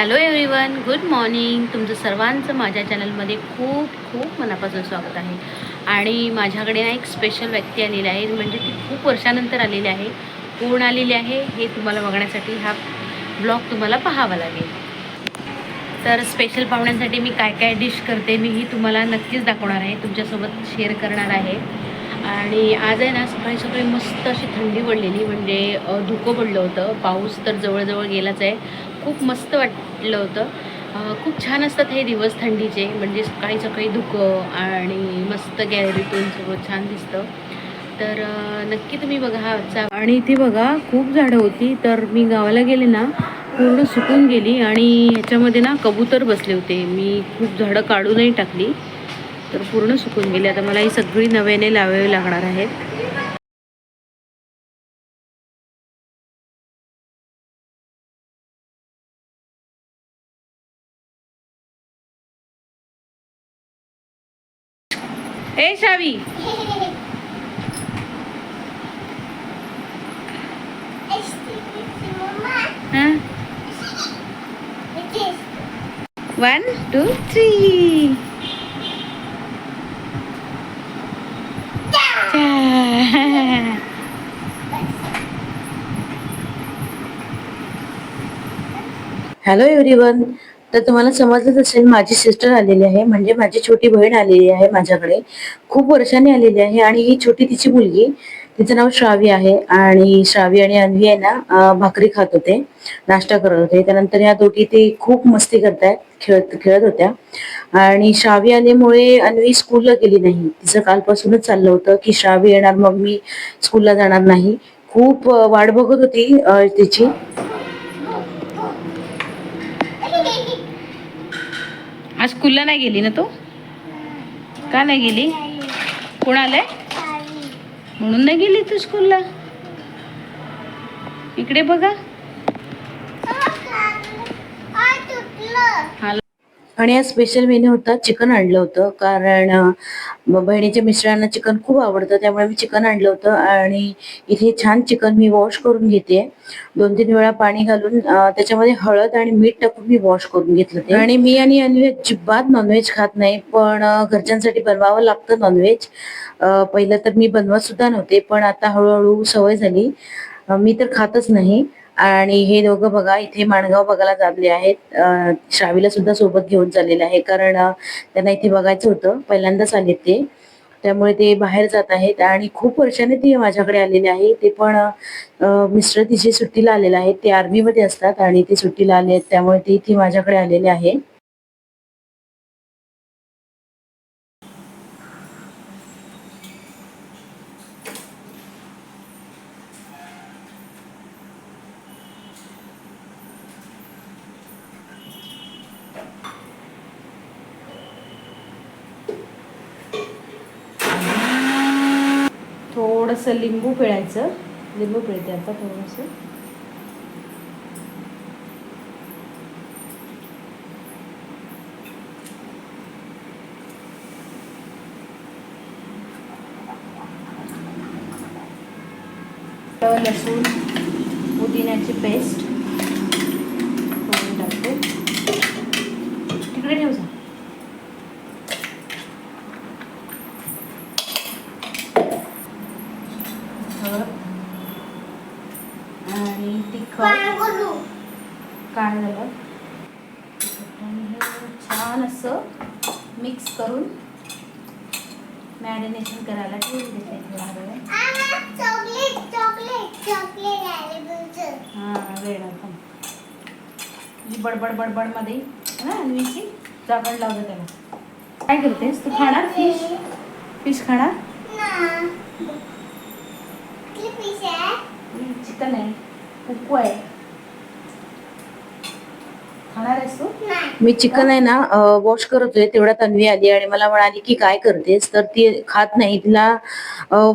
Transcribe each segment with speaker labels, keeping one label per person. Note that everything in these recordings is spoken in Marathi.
Speaker 1: हॅलो एव्हरीवन गुड मॉर्निंग तुमचं सर्वांचं माझ्या चॅनलमध्ये खूप खूप मनापासून स्वागत आहे. आणि माझ्याकडे ना एक स्पेशल व्यक्ती आलेली आहे. म्हणजे ती खूप वर्षानंतर आलेली आहे. कोण आलेली आहे हे तुम्हाला बघण्यासाठी हा ब्लॉग तुम्हाला पाहावा लागेल. तर स्पेशल पाहुण्यांसाठी मी काय काय डिश करते मी ही तुम्हाला नक्कीच दाखवणार आहे. तुमच्यासोबत शेअर करणार आहे. आणि आज आहे ना सकाळी सकाळी मस्त अशी थंडी पडलेली. म्हणजे धुकं पडलं होतं. पाऊस तर जवळजवळ गेलाच आहे. खूप मस्त वाट वाटलं होतं. खूप छान असतात हे दिवस थंडीचे. म्हणजे सकाळी सकाळी धुकं आणि मस्त गॅलरीतून सगळं छान दिसतं. तर नक्की तुम्ही बघा हा आणि इथे बघा खूप झाडं होती. तर मी गावाला गेले ना पूर्ण सुकून गेली आणि ह्याच्यामध्ये ना कबूतर बसले होते. मी खूप झाडं काढूनही टाकली. तर पूर्ण सुकून गेली. आता मला ही सगळी नव्याने लावावी लागणार आहेत. Hey, সাবি Huh? One, two,
Speaker 2: three. Hello everyone. तर तुम्हाला समजलंच असेल माझी सिस्टर आलेली आहे. म्हणजे माझी छोटी बहीण आलेली आहे माझ्याकडे. खूप वर्षांनी आलेली आहे आणि ही छोटी तिची मुलगी तिचं नाव श्रावी आहे. आणि श्रावी आणि अन्वी आहे ना भाकरी खात होते नाश्ता करत होते. त्यानंतर या दोघी ते खूप मस्ती करतायत खेळत खेळत होत्या. आणि श्रावी आल्यामुळे अन्वी स्कूलला गेली नाही. तिचं कालपासूनच चाललं होतं की श्रावी येणार मग मी स्कूलला जाणार नाही. खूप वाट बघत होती तिची.
Speaker 1: आज स्कूलला नाही गेली ना तू? का नाही गेली? कोण आलंय? म्हणून नाही गेली तू स्कूलला इकडे बघा. हा
Speaker 2: आणि या स्पेशल मेन्यू होता चिकन आणलं होतं. कारण बहिणीच्या मिस्टरांना चिकन खूप आवडतं त्यामुळे मी चिकन आणलं होतं. आणि इथे छान चिकन मी वॉश करून घेते. दोन तीन वेळा पाणी घालून त्याच्यामध्ये हळद आणि मीठ टाकून मी वॉश करून घेतलं आणि मी आणि अनिल अजिबात नॉनव्हेज खात नाही पण घरच्यांसाठी बनवावं लागतं नॉनव्हेज पहिलं तर मी बनवत सुद्धा नव्हते पण आता हळूहळू सवय झाली. मी तर खातच नाही. आणि हे दोघं बघा इथे माणगाव बघायला चालले आहेत. श्रावीला सुद्धा सोबत घेऊन चाललेले आहे. कारण त्यांना इथे बघायचं होतं. पहिल्यांदाच आलेत ते. त्यामुळे ते बाहेर जात आहेत आणि खूप वर्षाने ती माझ्याकडे आलेले आहे. ते पण मिस्टर तिचे सुट्टीला आलेले आहेत. ते आर्मीमध्ये असतात आणि ते सुट्टीला आले आहेत. त्यामुळे ते इथे माझ्याकडे आलेले आहे.
Speaker 1: थोडंसं लिंबू पिळायचं. लिंबू पिळते आता थोडंसं. लसूण पुदिन्याची पेस्ट. टाकते. तिकडे ठेव जा हळद आणि तिखट. काय झालं? हे छान असं मिक्स करून मॅरिनेशन करायला ठेवून देते हां वेळ ही बडबड बडबडमध्ये ना अन्वीची जागण लावलं त्याला. काय करतेस? तू खाणार फिश फिश खाणार? चिकन आहे कुकू आहे खाणार आहेस तू
Speaker 2: मी चिकन आहे ना वॉश करत होते तेवढ्यात अन्वी आली आणि मला म्हणाली की काय करतेस? तर ती खात नाही. तिला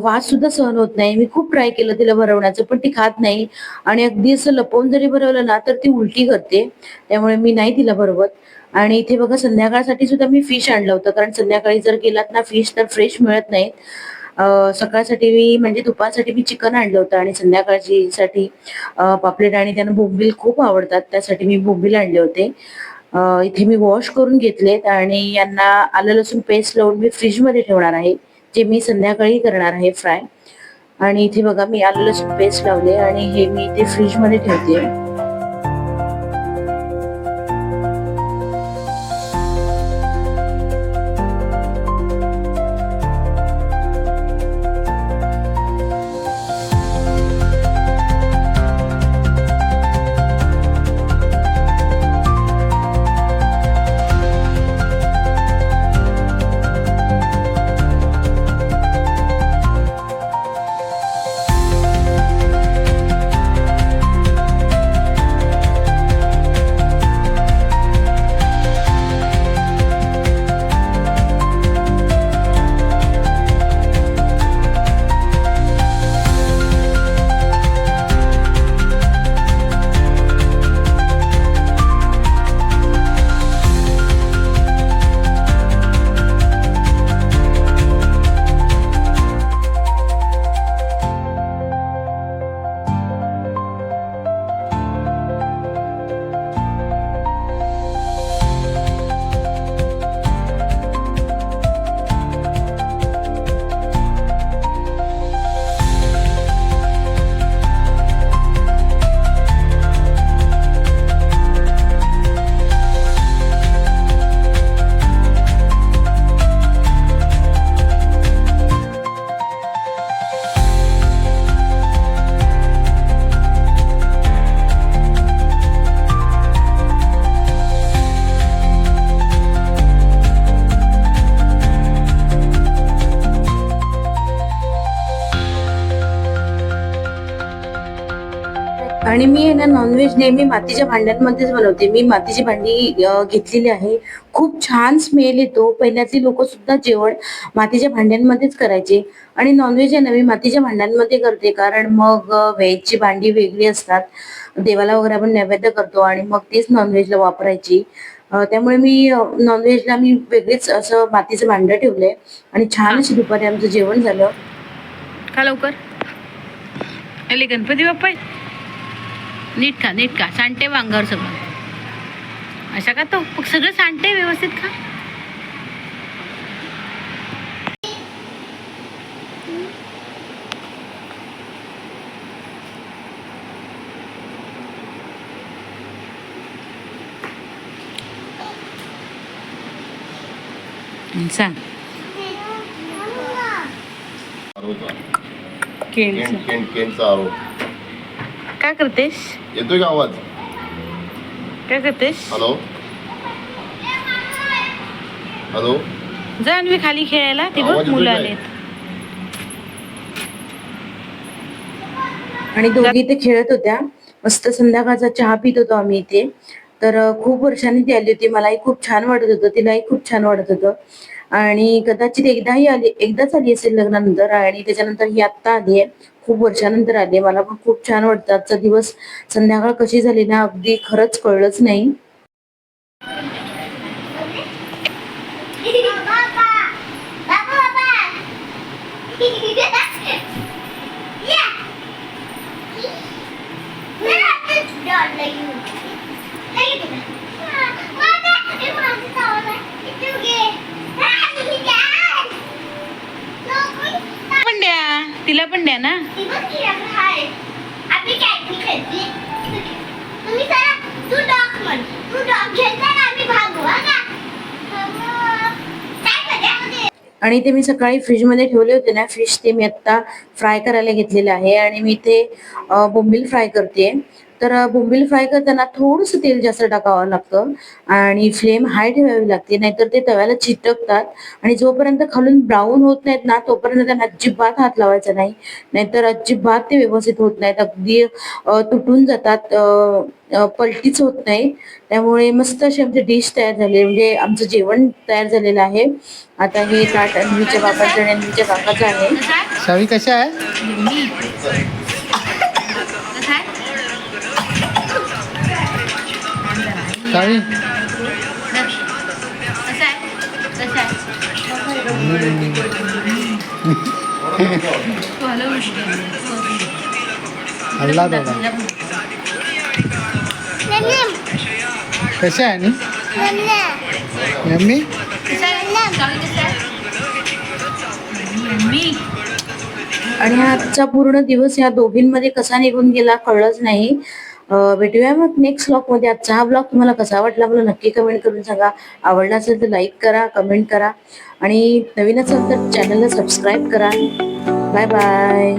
Speaker 2: वास सुद्धा सहन होत नाही. मी खूप ट्राय केलं तिला भरवण्याचं पण ती खात नाही. आणि अगदी असं लपवून जरी भरवलं ना तर ती उलटी करते. त्यामुळे मी नाही तिला भरवत. आणि इथे बघा संध्याकाळसाठी सुद्धा मी फिश आणलं होतं. कारण संध्याकाळी जर गेलात ना फिश तर फ्रेश मिळत नाहीत. सकाळसाठी मी म्हणजे दुपारसाठी मी चिकन आणलं होतं आणि संध्याकाळची साठी पापलेट आणि त्यांना बोंबील खूप आवडतात त्यासाठी मी बोंबील आणले होते. इथे मी वॉश करून घेतलेत आणि यांना आलं लसूण पेस्ट लावून मी फ्रीजमध्ये ठेवणार आहे जे मी संध्याकाळी करणार आहे फ्राय. आणि इथे बघा मी आलं लसूण पेस्ट लावले आणि हे मी इथे फ्रीजमध्ये ठेवते. आणि मी आहे ना नॉनव्हेज नेहमी मातीच्या भांड्यांमध्येच बनवते. मी मातीची भांडी घेतलेली आहे. खूप छान स्मेल येतो. पहिल्यातली लोक सुद्धा जेवण मातीच्या भांड्यांमध्येच करायचे. आणि नॉनव्हेज आहे ना मी मातीच्या भांड्यांमध्ये करते. कारण मग व्हेजची भांडी वेगळी असतात. देवाला वगैरे आपण नैवेद्य करतो आणि मग तेच नॉनव्हेजला वापरायची. त्यामुळे मी नॉनव्हेजला मी वेगळीच असं मातीचं भांडं ठेवलंय. आणि छान अशी दुपारी आमचं जेवण झालं.
Speaker 1: का लवकर? गणपती बाप्पा? नीट खा नीट खा. सांडते वांगावर सगळं. अशा का तो? मग सगळं सांडते व्यवस्थित खा. सांग.
Speaker 3: आरोचा
Speaker 1: केळीचं.
Speaker 3: केंट केंट केंटचा आरो
Speaker 1: काय करतेस?
Speaker 3: येतोय का आवाज?
Speaker 1: काय करतेस?
Speaker 3: हॅलो? हॅलो?
Speaker 1: जा आणि खाली खेळायला ते बघ
Speaker 3: आवाज येतोय
Speaker 1: मुलं
Speaker 3: काय?
Speaker 1: आलेत.
Speaker 2: आणि दोघी इथे खेळत होत्या. मस्त संध्याकाळचा चहा पित होतो आम्ही इथे. तर अ, खूप वर्षांनी ती आली होती. मलाही खूप छान वाटत होतं. तिलाही खूप छान वाटत होतं. आणि कदाचित एकदाही आली एकदाच आली असेल लग्नानंतर आणि त्याच्यानंतर ही आत्ता आली आहे खूप वर्षानंतर आली मला पण खूप छान वाटतं आजचा दिवस संध्याकाळ कशी झाली ना अगदी खरंच कळलंच नाही
Speaker 1: पण द्या तिला पण द्या ना
Speaker 4: आपली कॅटनी खेळती तुम्ही सर तू डॉग म्हण तू डॉग घेतला ना आम्ही भागू हा का काय मजा
Speaker 2: आणि ते मी सकाळी फ्रीजमध्ये ठेवले होते ना. फिश ते मी आत्ता फ्राय करायला घेतलेले आहे. आणि मी ते बोंबील फ्राय करते तर बोंबील फ्राय करताना थोडंसं तेल जास्त टाकावं लागतं आणि फ्लेम हाय ठेवावी लागते नाहीतर ते तव्याला चिटकतात आणि जोपर्यंत खालून ब्राऊन होत नाहीत ना तोपर्यंत त्यांना अजिबात हात लावायचा नाही. नाहीतर अजिबात ते व्यवस्थित होत नाहीत. अगदी तुटून जातात. पलटीच होत नाही. त्यामुळे मस्त अशी आमची डिश तयार झाली. म्हणजे आमचं जेवण तयार झालेलं आहे. आता हे ताट अन्वीच्या बाबांचं आणि अन्वीच्या काकाचं आहे.
Speaker 1: कसं आहे?
Speaker 5: सावी कशा आहे?
Speaker 1: कसं
Speaker 5: हल्ला दादा
Speaker 4: नन्नम
Speaker 5: कसे आहे आणि? यम्मी
Speaker 2: आणि आजचा पूर्ण दिवस या दोघींमध्ये कसा निघून गेला कळलंच नाही. भेटूया मग नेक्स्ट ब्लॉगमध्ये. आजचा हा ब्लॉग तुम्हाला कसा वाटला मला नक्की कमेंट करून सांगा. आवडला असेल तर लाईक करा कमेंट करा. आणि नवीन असेल तर चॅनलला सबस्क्राईब करा. Bye bye